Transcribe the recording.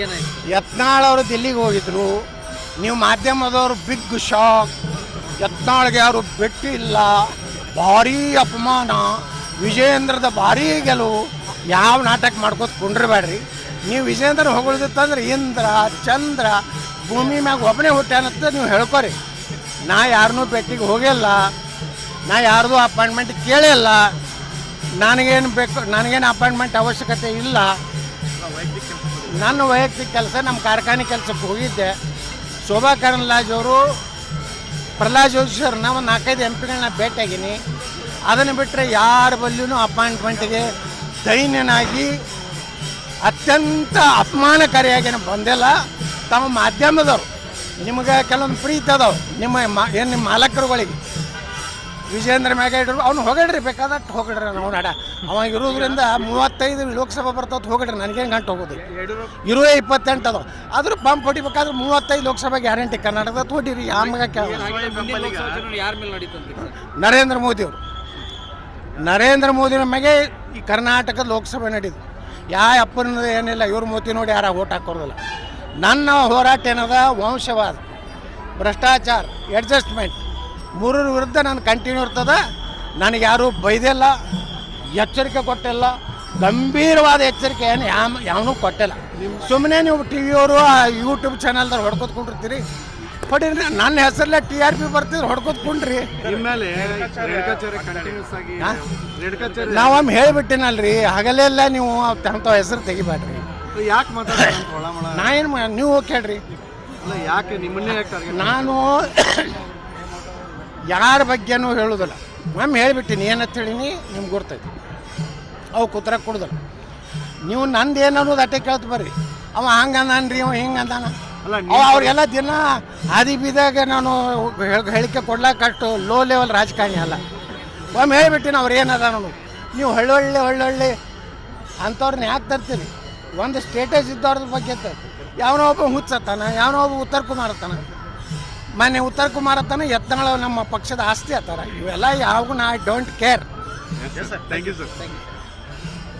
ಏನಾಯ್ತು? ಯತ್ನಾಳ್ ಅವರು ದಿಲ್ಲಿಗೆ ಹೋಗಿದ್ರು. ನೀವು ಮಾಧ್ಯಮದವರು ಬಿಗ್ ಶಾಕ್. ಯತ್ನಾಳ್ಗೆ ಯಾರು ಬೆಟ್ಟು ಇಲ್ಲ ಭಾರೀ ಅಪಮಾನ. ವಿಜಯೇಂದ್ರದ ಭಾರೀ ಗೆಲುವು. ಯಾವ ನಾಟಕ ಮಾಡ್ಕೋತ ಕುಂಡ್ರಬೇಡ್ರಿ. ನೀವು ವಿಜಯೇಂದ್ರ ಹೊಗಳಿತ್ತಂದ್ರೆ ಇಂದ್ರ, ಚಂದ್ರ ಭೂಮಿ ಮ್ಯಾಗ ಒಬ್ಬನೇ ಹುಟ್ಟ್ಯಾನಂತ ನೀವು ಹೇಳ್ಕೊರಿ. ನಾ ಯಾರನ್ನೂ ಭೇಟಿಗೆ ಹೋಗಿಲ್ಲ. ನಾ ಯಾರ್ದು ಅಪಾಯಿಂಟ್ಮೆಂಟ್ ಕೇಳಿಲ್ಲ ನನಗೇನು ಬೇಕು, ನನಗೇನು ಅಪಾಯಿಂಟ್ಮೆಂಟ್ ಅವಶ್ಯಕತೆ ಇಲ್ಲ. ನನ್ನ ವೈಯಕ್ತಿಕ ಕೆಲಸ, ನಮ್ಮ ಕಾರ್ಖಾನೆ ಕೆಲಸಕ್ಕೆ ಹೋಗಿದ್ದೆ. ಶೋಭಾ ಕರಂದ್ಲಾಜ್ ಅವರು, ಪ್ರಹ್ಲಾದ್ ಜೋಶಿ ಅವ್ರನ್ನ ಒಂದು ನಾಲ್ಕೈದು ಎಂ ಪಿಗಳನ್ನ ಭೇಟಿಯಾಗೀನಿ. ಅದನ್ನು ಬಿಟ್ಟರೆ ಯಾರ ಬಲ್ಲಿಯೂ ಅಪಾಯಿಂಟ್ಮೆಂಟ್ಗೆ ದೈನ್ಯನಾಗಿ ಅತ್ಯಂತ ಅಪಮಾನಕಾರಿಯಾಗಿ ಬಂದಿಲ್ಲ. ತಮ್ಮ ಮಾಧ್ಯಮದವರು, ನಿಮಗೆ ಕೆಲವೊಂದು ಪ್ರೀತಿ ಅದಾವೆ. ನಿಮ್ಮ ಏನು ನಿಮ್ಮ ಮಾಲಕರುಗಳಿಗೆ. ವಿಜೇಂದ್ರ ಮ್ಯಾಗ ಇಡ್ರು ಅವ್ನು ಹೋಗಡ್ರಿ ಬೇಕಾದಟ್ಟು ಹೋಗಡ್ರಿ ನಾವು ನಾಡ. ಅವ ಇರೋದ್ರಿಂದ ಮೂವತ್ತೈದು ಲೋಕಸಭಾ ಬರ್ತಾವ ಹೋಗಡ್ರಿ ನನಗೇನು ಗಂಟು ಹೋಗೋದು? ಇರುವೆ ಇಪ್ಪತ್ತೆಂಟು ಅದು ಆದ್ರೂ ಪಂಪ್ ಹೊಡಿಬೇಕಾದ್ರೆ ಮೂವತ್ತೈದು ಲೋಕಸಭಾ ಗ್ಯಾರಂಟಿ ಕರ್ನಾಟಕದ ತೋಟಿರಿ ಆಮಗ ನರೇಂದ್ರ ಮೋದಿ ಮೋದಿಯವರು ನರೇಂದ್ರ ಮೋದಿನ ಮ್ಯಾಗೆ ಈ ಕರ್ನಾಟಕದ ಲೋಕಸಭೆ ನಡೀತು ಯಾ ಅಪ್ಪನ ಏನಿಲ್ಲ ಇವ್ರ ಮೋದಿ ನೋಡಿ ಯಾರ ಓಟ್ ಹಾಕೋದಿಲ್ಲ. ನನ್ನ ಹೋರಾಟ ಏನದ ವಂಶವಾದ ಭ್ರಷ್ಟಾಚಾರ ಅಡ್ಜಸ್ಟ್ಮೆಂಟ್ ಮೂರರ ವಿರುದ್ಧ ನಾನು ಕಂಟಿನ್ಯೂ ಇರ್ತದೆ. ನನಗೆ ಯಾರೂ ಬೈದಿಲ್ಲ ಎಚ್ಚರಿಕೆ ಕೊಟ್ಟಿಲ್ಲ ಗಂಭೀರವಾದ ಎಚ್ಚರಿಕೆ ಏನು ಯಾವ ಯಾವನೂ ಕೊಟ್ಟಿಲ್ಲ. ಸುಮ್ಮನೆ ನೀವು ಟಿ ವಿಯವರು ಯೂಟ್ಯೂಬ್ ಚಾನಲ್ದಾಗ ಹೊಡ್ಕೊತ್ಕೊಂಡಿರ್ತೀರಿ. ಹೊಡೀರಿ ನನ್ನ ಹೆಸರಲ್ಲೇ ಟಿ ಆರ್ ಪಿ ಬರ್ತಿದ್ರೆ ಹೊಡ್ಕೊತ್ಕೊಂಡ್ರಿ. ನಾವೊಮ್ಮೆ ಹೇಳಿಬಿಟ್ಟಿನಲ್ರಿ ಹಗಲೆಲ್ಲ ನೀವು ಅಂಥ ಹೆಸರು ತೆಗಿಬೇಡ್ರಿ. ಯಾಕೆ ನಾ ಏನು ನೀವು ಕೇಳ್ರಿ. ಅಲ್ಲ ಯಾಕೆ ನಿಮ್ಮನ್ನೇ ಯಾಕೆ ನಾನು ಯಾರ ಬಗ್ಗೆನೂ ಹೇಳೋದಿಲ್ಲ. ಒಮ್ಮೆ ಹೇಳಿಬಿಟ್ಟಿನಿ ಏನಂತ ಹೇಳೀನಿ ನಿಮ್ಗೆ ಗೊತ್ತೈತಿ ಅವು ಕುತ್ರ ಕೊಡೋದಿಲ್ಲ ನೀವು ನಂದು ಏನು ಅನ್ನೋದು ಅಟ್ಟೆ ಕೇಳ್ತು ಬರ್ರಿ. ಅವ ಹಂಗೆ ಅಂದಾನ್ರಿ ಅವ ಹಿಂಗೆ ಅಂದಾನ. ಅವ ಅವ್ರಿಗೆಲ್ಲ ದಿನ ಹಾದಿ ಬೀದಾಗ ನಾನು ಹೇಳ್- ಹೇಳಿಕೆ ಕೊಡ್ಲಾಕಷ್ಟು ಲೋ ಲೆವೆಲ್ ರಾಜಕಾರಣಿ ಅಲ್ಲ. ಒಮ್ಮೆ ಹೇಳಿಬಿಟ್ಟಿನಿ ಅವ್ರು ಏನದ ನಾನು ನೀವು ಹಳ್ಳೊಳ್ಳೆ ಹಳ್ಳೊಳ್ಳೆ ಅಂಥವ್ರನ್ನ ಯಾಕೆ ತರ್ತೀರಿ? ಒಂದು ಸ್ಟೇಟಸ್ ಇದ್ದವ್ರದ ಬಗ್ಗೆ ಯಾವನೋ ಒಬ್ಬ ಹುಚ್ಚತ್ತಾನ ಯಾವನೋ ಒಬ್ಬ ಉತ್ತರ ಕುಮಾರ್ ಮೊನ್ನೆ ಉತ್ತರ ಕುಮಾರ್ ಅತ್ತಾನ ಎತ್ತಗಳು ನಮ್ಮ ಪಕ್ಷದ ಆಸ್ತಿ ಆತಾರ ಇವೆಲ್ಲ ಯಾವಾಗ ನಾ I don't care thank you sir thank you